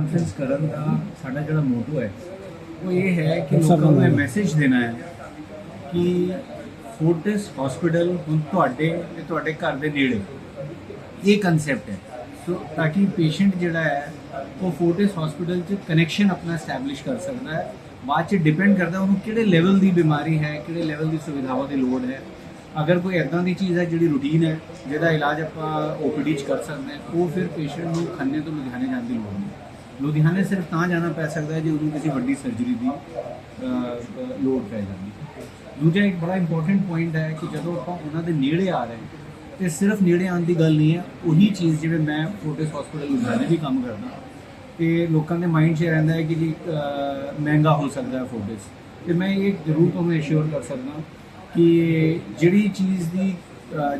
Conference ਕਰਨ ਦਾ ਸਾਡਾ ਜਿਹੜਾ ਮੋਟੋ ਹੈ ਉਹ ਇਹ ਹੈ ਕਿ ਲੋਕਾਂ ਨੂੰ ਇਹ ਮੈਸੇਜ ਦੇਣਾ ਹੈ ਕਿ ਫੋਰਟਿਸ ਹਸਪੀਟਲ ਹੁਣ ਤੁਹਾਡੇ ਤੇ ਤੁਹਾਡੇ ਘਰ ਦੇ ਨੇੜੇ ਇਹ ਕਨਸੈਪਟ ਹੈ। ਸੋ ਤਾਂ ਕਿ ਪੇਸ਼ੈਂਟ ਜਿਹੜਾ ਹੈ ਉਹ ਫੋਰਟਿਸ ਹਸਪੀਟਲ 'ਚ ਕਨੈਕਸ਼ਨ ਆਪਣਾ ਐਸਟੈਬਲਿਸ਼ ਕਰ ਸਕਦਾ ਹੈ। ਬਾਅਦ 'ਚ ਡਿਪੈਂਡ ਕਰਦਾ ਉਹਨੂੰ ਕਿਹੜੇ ਲੈਵਲ ਦੀ ਬਿਮਾਰੀ ਹੈ ਕਿਹੜੇ ਲੈਵਲ ਦੀ ਸੁਵਿਧਾਵਾਂ ਦੀ ਲੋੜ ਹੈ। ਅਗਰ ਕੋਈ ਐਦਾਂ ਦੀ ਚੀਜ਼ ਹੈ ਜਿਹੜੀ ਰੂਟੀਨ ਹੈ ਜਿਹਦਾ ਇਲਾਜ ਆਪਾਂ ਓਪੀਡੀ 'ਚ ਕਰ ਸਕਦੇ ਹਾਂ ਉਹ ਫਿਰ ਪੇਸ਼ੈਂਟ ਨੂੰ ਖੰਨੇ ਤੋਂ ਲੁਧਿਆਣੇ ਜਾਣ ਦੀ ਲੋੜ ਨਹੀਂ। ਲੁਧਿਆਣੇ ਸਿਰਫ ਤਾਂ ਜਾਣਾ ਪੈ ਸਕਦਾ ਹੈ ਜੇ ਉਹਨੂੰ ਕਿਸੇ ਵੱਡੀ ਸਰਜਰੀ ਦੀ ਲੋੜ ਪੈ ਜਾਂਦੀ। ਦੂਜਾ ਇੱਕ ਬੜਾ ਇੰਪੋਰਟੈਂਟ ਪੁਆਇੰਟ ਹੈ ਕਿ ਜਦੋਂ ਆਪਾਂ ਉਹਨਾਂ ਦੇ ਨੇੜੇ ਆ ਰਹੇ ਹਾਂ, ਤੇ ਸਿਰਫ ਨੇੜੇ ਆਉਣ ਦੀ ਗੱਲ ਨਹੀਂ ਹੈ, ਉਹੀ ਚੀਜ਼ ਜਿਵੇਂ ਮੈਂ ਫੋਰਟਿਸ ਹਸਪੀਟਲ ਲੁਧਿਆਣੇ ਵੀ ਕੰਮ ਕਰਦਾ ਤੇ ਲੋਕਾਂ ਦੇ ਮਾਈਂਡ 'ਚ ਇਹ ਰਹਿੰਦਾ ਹੈ ਕਿ ਜੀ ਮਹਿੰਗਾ ਹੋ ਸਕਦਾ ਹੈ ਫੋਰਟਿਸ ਤੇ ਮੈਂ ਇਹ ਜ਼ਰੂਰ ਤੁਹਾਨੂੰ ਅਸ਼ੋਰ ਕਰ ਸਕਦਾ ਕਿ ਜਿਹੜੀ ਚੀਜ਼ ਦੀ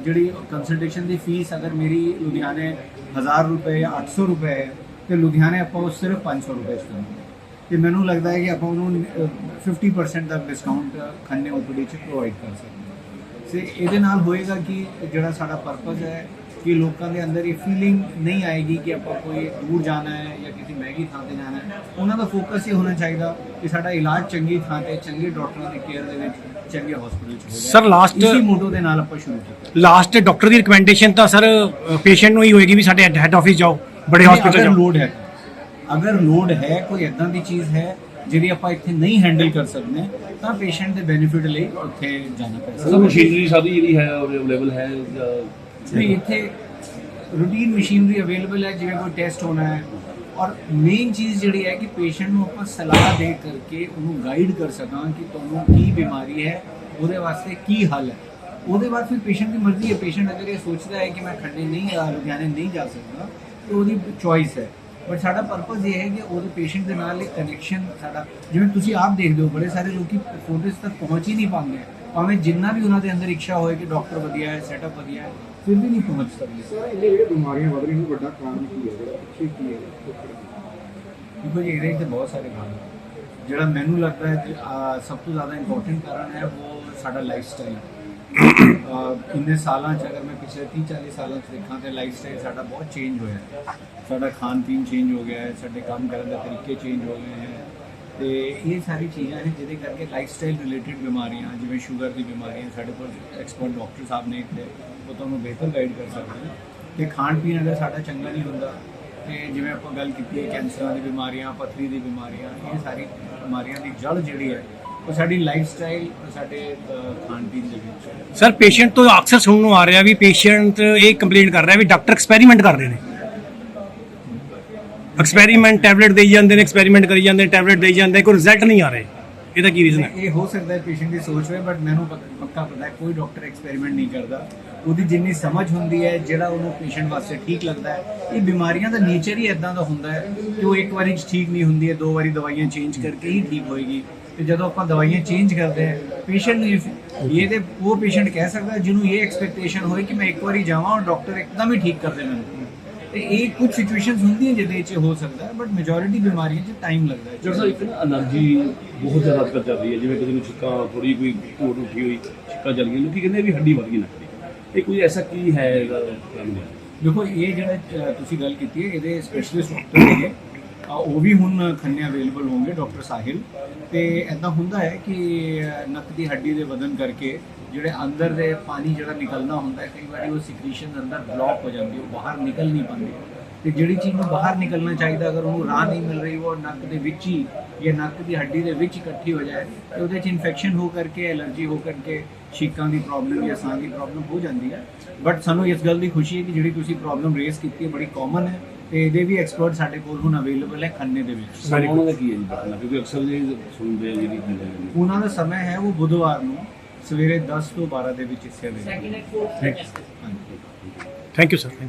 ਜਿਹੜੀ ਕੰਸਲਟੇਸ਼ਨ ਦੀ ਫੀਸ ਅਗਰ ਮੇਰੀ ਲੁਧਿਆਣੇ 1000 ਰੁਪਏ ਜਾਂ 800 ਰੁਪਏ ਹੈ ਤੇ ਲੁਧਿਆਣੇ ਆਪਾਂ ਉਹ ਸਿਰਫ 500 ਰੁਪਏ 'ਚ ਕਰਾਂਗੇ ਤੇ ਮੈਨੂੰ ਲੱਗਦਾ ਹੈ ਕਿ ਆਪਾਂ ਉਹਨੂੰ ਅਹ, 50% ਦਾ ਡਿਸਕਾਊਂਟ ਖੰਨੇ ਓਪੀਡੀ 'ਚ ਪ੍ਰੋਵਾਈਡ ਕਰ ਸਕਦੇ ਹਾਂ। ਸੇ ਇਹਦੇ ਨਾਲ ਹੋਏਗਾ ਕਿ ਜਿਹੜਾ ਸਾਡਾ ਪਰਪਸ ਹੈ ਕਿ ਲੋਕਾਂ ਦੇ ਅੰਦਰ ਇਹ ਫੀਲਿੰਗ ਨਹੀਂ ਆਏਗੀ ਕਿ ਆਪਾਂ ਕੋਈ ਦੂਰ ਜਾਣਾ ਹੈ ਜਾਂ ਕਿਸੇ ਮਹਿੰਗੀ ਥਾਂ ਤੇ ਜਾਣਾ ਹੈ। ਉਹਨਾਂ ਦਾ ਫੋਕਸ ਇਹ ਹੋਣਾ ਚਾਹੀਦਾ ਕਿ ਸਾਡਾ ਇਲਾਜ ਚੰਗੀ ਥਾਂ ਤੇ ਚੰਗੇ ਡਾਕਟਰਾਂ ਦੀ ਕੇਅਰ ਦੇ ਵਿੱਚ ਚੰਗੇ ਹਸਪੀਟਲ 'ਚ ਹੋ ਜਾਏ। Sir, last- ਇਸੀ ਮੋਟੋ ਦੇ ਨਾਲ ਆਪਾਂ ਸ਼ੁਰੂ ਕੀਤਾ। ਲਾਸਟ ਡਾਕਟਰ ਦੀ ਰਿਕਮੈਂਡੇਸ਼ਨ ਤਾਂ ਸਰ ਪੇਸ਼ੈਂਟ ਨੂੰ ਹੀ ਹੋਏਗੀ ਵੀ ਸਾਡੇ ਹੈੱਡ ਆਫਿਸ ਜਾਓ। ਬੜੇ ਹਸਪੀਟਲ ਅਗਰ ਲੋਡ ਹੈ ਅਗਰ ਲੋਡ ਹੈ ਕੋਈ ਇਦਾਂ ਦੀ ਚੀਜ਼ ਹੈ ਜਿਹੜੀ ਆਪਾਂ ਇੱਥੇ ਨਹੀਂ ਹੈਂਡਲ ਕਰ ਸਕਦੇ ਤਾਂ ਪੇਸ਼ੈਂਟ ਦੇ ਬੈਨੀਫਿਟ ਲਈ ਉੱਥੇ ਜਾਣਾ ਪੈ ਸਕਦਾ ਸਰ ਮਸ਼ੀਨਰੀ ਸਾਰੀ ਜਿਹੜੀ ਹੈ ਅਵੇਲੇਬਲ ਹੈ ਜਾਂ ਨਹੀਂ ਇੱਥੇ ਰੂਟੀਨ ਮਸ਼ੀਨਰੀ ਅਵੇਲੇਬਲ ਹੈ ਜਿਵੇਂ ਕੋਈ ਟੈਸਟ ਹੋਣਾ ਹੈ। ਔਰ ਮੇਨ ਚੀਜ਼ ਜਿਹੜੀ ਹੈ ਕਿ ਪੇਸ਼ੈਂਟ ਨੂੰ ਆਪਾਂ ਸਲਾਹ ਦੇ ਕਰਕੇ ਉਹਨੂੰ ਗਾਈਡ ਕਰ ਸਕਾਂ ਕਿ ਤੁਹਾਨੂੰ ਕੀ ਬਿਮਾਰੀ ਹੈ ਉਹਦੇ ਵਾਸਤੇ ਕੀ ਹੱਲ ਹੈ। ਉਹਦੇ ਬਾਅਦ ਫਿਰ ਪੇਸ਼ੈਂਟ ਦੀ ਮਰਜ਼ੀ ਹੈ। ਪੇਸ਼ੈਂਟ ਅਗਰ ਇਹ ਸੋਚਦਾ ਹੈ ਕਿ ਮੈਂ ਖੰਡੇ ਨਹੀਂ ਆ ਲੁਧਿਆਣੇ ਨਹੀਂ ਜਾ ਸਕਦਾ ਤੇ ਉਹਦੀ ਚੋਇਸ ਹੈ। ਬਟ ਸਾਡਾ ਪਰਪਸ ਇਹ ਹੈ ਕਿ ਉਹਦੇ ਪੇਸ਼ੈਂਟ ਦੇ ਨਾਲ ਇੱਕ ਕਨੈਕਸ਼ਨ ਸਾਡਾ ਜਿਵੇਂ ਤੁਸੀਂ ਆਪ ਦੇਖਦੇ ਹੋ ਬੜੇ ਸਾਰੇ ਲੋਕੀ ਫੋਟੋਸ ਤੱਕ ਪਹੁੰਚ ਹੀ ਨਹੀਂ ਪਾਉਂਦੇ। ਭਾਵੇਂ ਜਿੰਨਾ ਵੀ ਉਹਨਾਂ ਦੇ ਅੰਦਰ ਇੱਛਾ ਹੋਏ ਕਿ ਡਾਕਟਰ ਵਧੀਆ ਹੈ ਸੈਟਅਪ ਵਧੀਆ ਹੈ ਫਿਰ ਵੀ ਨਹੀਂ ਪਹੁੰਚ ਸਕਦੇ। ਸਰ ਇਹ ਜਿਹੜੇ ਬਿਮਾਰੀਆਂ ਵੱਧ ਰਹੀਆਂ ਨੂੰ ਵੱਡਾ ਕਾਰਨ ਕੀ ਹੈ? ਜਿਹੜਾ ਪਿੱਛੇ ਕੀ ਹੈ? ਦੇਖੋ ਜੀ ਇਹਦੇ ਤੇ ਬਹੁਤ ਸਾਰੇ ਕਾਰਨ। ਜਿਹੜਾ ਮੈਨੂੰ ਲੱਗਦਾ ਹੈ ਸਭ ਤੋਂ ਜ਼ਿਆਦਾ ਇੰਪੋਰਟੈਂਟ ਕਾਰਨ ਹੈ ਉਹ ਸਾਡਾ ਲਾਈਫ ਸਟਾਈਲ ਇੰਨੇ ਸਾਲਾਂ ਚ ਅਗਰ ਮੈਂ ਪਿਛਲੇ 30 40 ਸਾਲਾਂ ਚ ਦੇਖਾਂ ਤੇ ਲਾਈਫ ਸਟਾਈਲ ਸਾਡਾ ਬਹੁਤ ਚੇਂਜ ਹੋਇਆ ਹੈ। ਸਾਡਾ ਖਾਣ ਪੀਣ ਚੇਂਜ ਹੋ ਗਿਆ ਹੈ, ਸਾਡੇ ਕੰਮ ਕਰਨ ਦੇ ਤਰੀਕੇ ਚੇਂਜ ਹੋ ਗਏ ਹੈ। ਤੇ ਇਹ ਸਾਰੀ ਚੀਜ਼ਾਂ ਨੇ ਜਿਹਦੇ ਕਰਕੇ ਲਾਈਫ ਸਟਾਈਲ ਰਿਲੇਟਡ ਬਿਮਾਰੀਆਂ, ਜਿਵੇਂ ਸ਼ੂਗਰ ਦੀ ਬਿਮਾਰੀਆਂ ਸਾਡੇ ਕੋਲ ਐਕਸਪਰਟ ਡਾਕਟਰ ਸਾਹਿਬ ਨੇ ਇੱਥੇ ਉਹ ਤੁਹਾਨੂੰ ਬਿਹਤਰ ਗਾਈਡ ਕਰ ਸਕਦੇ ਨੇ। ਤੇ ਖਾਣ ਪੀਣ ਅਗਰ ਸਾਡਾ ਚੰਗਾ ਨਹੀਂ ਹੁੰਦਾ, ਤੇ ਜਿਵੇਂ ਆਪਾਂ ਗੱਲ ਕੀਤੀ ਹੈ ਕੈਂਸਰਾਂ ਦੀ ਬਿਮਾਰੀਆਂ, ਪੱਥਰੀ ਦੀ ਬਿਮਾਰੀਆਂ, ਇਹ ਸਾਰੀ ਬਿਮਾਰੀਆਂ ਦੀ ਜੜ ਜਿਹੜੀ ਹੈ ਸਾਡੀ ਲਾਈਫ ਸਟਾਈਲ ਸਾਡੇ ਖਾਣ ਪੀਣ ਦੇ ਵਿੱਚ ਸਰ ਪੇਸ਼ੈਂਟ ਤੋਂ ਅਕਸਰ ਸੁਣਨ ਨੂੰ ਆ ਰਿਹਾ ਵੀ ਪੇਸ਼ੈਂਟ ਇਹ ਕੰਪਲੇਂਟ ਕਰ ਰਿਹਾ ਵੀ ਡਾਕਟਰ ਐਕਸਪੈਰੀਮੈਂਟ ਕਰ ਰਹੇ ਨੇ। ਐਕਸਪੈਰੀਮੈਂਟ ਟੈਬਲੇਟ ਦੇਈ ਜਾਂਦੇ ਨੇ ਐਕਸਪੈਰੀਮੈਂਟ ਕਰੀ ਜਾਂਦੇ ਨੇ ਟੈਬਲੇਟ ਦੇਈ ਜਾਂਦੇ ਕੋਈ ਰਿਜ਼ਲਟ ਨਹੀਂ ਆ ਰਹੇ। ਇਹਦਾ ਕੀ ਰੀਜ਼ਨ ਹੈ? ਇਹ ਹੋ ਸਕਦਾ ਹੈ ਪੇਸ਼ੈਂਟ ਦੀ ਸੋਚ ਹੋਵੇ ਬਟ ਮੈਨੂੰ ਪੱਕ- ਪਤਾ ਹੈ ਕੋਈ ਡਾਕਟਰ ਐਕਸਪੈਰੀਮੈਂਟ ਨਹੀਂ ਕਰਦਾ। ਉਹਦੀ ਜਿੰਨੀ ਸਮਝ ਹੁੰਦੀ ਹੈ ਜਿਹੜਾ ਉਹਨੂੰ ਪੇਸ਼ੈਂਟ ਵਾਸਤੇ ਠੀਕ ਲੱਗਦਾ ਹੈ ਇਹ ਬਿਮਾਰੀਆਂ ਦਾ ਨੇਚਰ ਹੀ ਇਦਾਂ ਦਾ ਹੁੰਦਾ ਹੈ ਕਿ ਉਹ ਇੱਕ ਵਾਰੀ ਠੀਕ ਨਹੀਂ ਹੁੰਦੀ ਹੈ ਦੋ ਵਾਰੀ ਦਵਾਈਆਂ ਚੇਂਜ ਕਰਕੇ ਹੀ ਠੀਕ ਹੋਏਗੀ। ਤੇ ਜਦੋਂ ਆਪਾਂ ਦਵਾਈਆਂ ਚੇਂਜ ਕਰਦੇ ਆ ਪੇਸ਼ੈਂਟ ਇਹ ਤੇ ਉਹ ਪੇਸ਼ੈਂਟ ਕਹਿ ਸਕਦਾ ਜਿਹਨੂੰ ਇਹ ਐਕਸਪੈਕਟੇਸ਼ਨ ਹੋਏ ਕਿ ਮੈਂ ਇੱਕ ਵਾਰੀ ਜਾਵਾਂ ਔਰ ਡਾਕਟਰ ਇੱਕਦਮ ਹੀ ਠੀਕ ਕਰ ਦੇ ਮੈਨੂੰ ਤੇ ਇਹ ਕੁਝ ਸਿਚੁਏਸ਼ਨਸ ਹੁੰਦੀਆਂ ਜਿਹਦੇ ਵਿੱਚ ਹੋ ਸਕਦਾ ਹੈ ਬਟ ਮੈਜੋਰਿਟੀ ਬਿਮਾਰੀਆਂ 'ਚ ਟਾਈਮ ਲੱਗਦਾ ਹੈ। ਜਦੋਂ ਇੱਕ ਨਾ ਅਲਰਜੀ ਬਹੁਤ ਜ਼ਿਆਦਾ ਕਰ ਜਾਂਦੀ ਹੈ ਜਿਵੇਂ ਕਿਸੇ ਨੂੰ ਛਿੱਕਾ ਥੋੜੀ ਕੋਈ ਕੋਟ ਉੱਠੀ ਹੋਈ ਛਿੱਕਾ ਜਲ ਗਿਆ ਲੋਕੀ ਕਹਿੰਦੇ ਵੀ ਹੱਡੀ ਵੱਧ ਗਈ ਨੱਕ ਦੀ ਇਹ ਕੋਈ ਐਸਾ ਕੀ ਹੈ ਦੇਖੋ ਇਹ ਜਿਹੜਾ ਤੁਸੀਂ ਗੱਲ ਕੀਤੀ ਹੈ ਇਹਦੇ ਸਪੈਸ਼ਲਿਸਟ ਡਾਕਟਰ ਨੇ ਉਹ ਵੀ ਹੁਣ ਖੰਨੇ ਅਵੇਲੇਬਲ ਹੋਣਗੇ, ਡਾਕਟਰ ਸਾਹਿਲ। ਤੇ ਐਦਾਂ ਹੁੰਦਾ ਹੈ ਕਿ ਨੱਕ ਦੀ ਹੱਡੀ ਦੇ ਵਧਨ ਕਰਕੇ ਜਿਹੜੇ ਅੰਦਰ ਦੇ ਪਾਣੀ ਜਿਹੜਾ ਨਿਕਲਣਾ ਹੁੰਦਾ ਹੈ, ਕਈ ਵਾਰੀ ਉਹ ਸਿਕ੍ਰੀਸ਼ਨ ਅੰਦਰ ਬਲੌਕ ਹੋ ਜਾਂਦੀ ਹੈ, ਉਹ ਬਾਹਰ ਨਿਕਲ ਨਹੀਂ ਪਾਉਂਦੀ। ਤੇ ਜਿਹੜੀ ਚੀਜ਼ ਨੂੰ ਬਾਹਰ ਨਿਕਲਣਾ ਚਾਹੀਦਾ, ਅਗਰ ਉਹਨੂੰ ਰਾਹ ਨਹੀਂ ਮਿਲ ਰਹੀ, ਉਹ ਨੱਕ ਦੇ ਵਿੱਚ ਹੀ ਜਾਂ ਨੱਕ ਦੀ ਹੱਡੀ ਦੇ ਵਿੱਚ ਇਕੱਠੀ ਹੋ ਜਾਏ, ਤੇ ਉਹਦੇ ਚ ਇਨਫੈਕਸ਼ਨ ਹੋ ਕਰਕੇ ਐਲਰਜੀ ਹੋ ਕਰਕੇ ਛੀਕਾਂ ਦੀ ਪ੍ਰੋਬਲਮ ਜਾਂ ਸਾਹ ਦੀ ਪ੍ਰੋਬਲਮ ਹੋ ਜਾਂਦੀ ਹੈ। ਬਟ ਸਾਨੂੰ ਇਸ ਗੱਲ ਦੀ ਖੁਸ਼ੀ ਹੈ ਕਿ ਜਿਹੜੀ ਤੁਸੀਂ ਪ੍ਰੋਬਲਮ ਰੇਸ ਕੀਤੀ ਹੈ, ਬੜੀ ਕਾਮਨ ਹੈ। ਤੇ ਇਹਦੇ ਵੀ ਐਕਸਪਰਟ ਸਾਡੇ ਕੋਲ ਹੁਣ ਅਵੇਲੇਬਲ ਹੈ ਖੰਨੇ ਦੇ ਵਿੱਚ। ਸਮਾਂ ਉਹਨਾਂ ਦਾ ਕੀ ਹੈ ਜੀ ਬਟਨਾ ਕਿਉਂਕਿ ਅਕਸਰ ਜੇ ਸੁਣਦੇ ਆ ਜਿਹੜੀ ਨੇ ਉਹਨਾਂ ਦਾ ਸਮਾਂ ਹੈ ਉਹ ਬੁੱਧਵਾਰ ਨੂੰ ਸਵੇਰੇ 10 ਤੋਂ 12 ਦੇ ਵਿੱਚ ਹਿੱਸੇ ਦੇ thank you sir thank you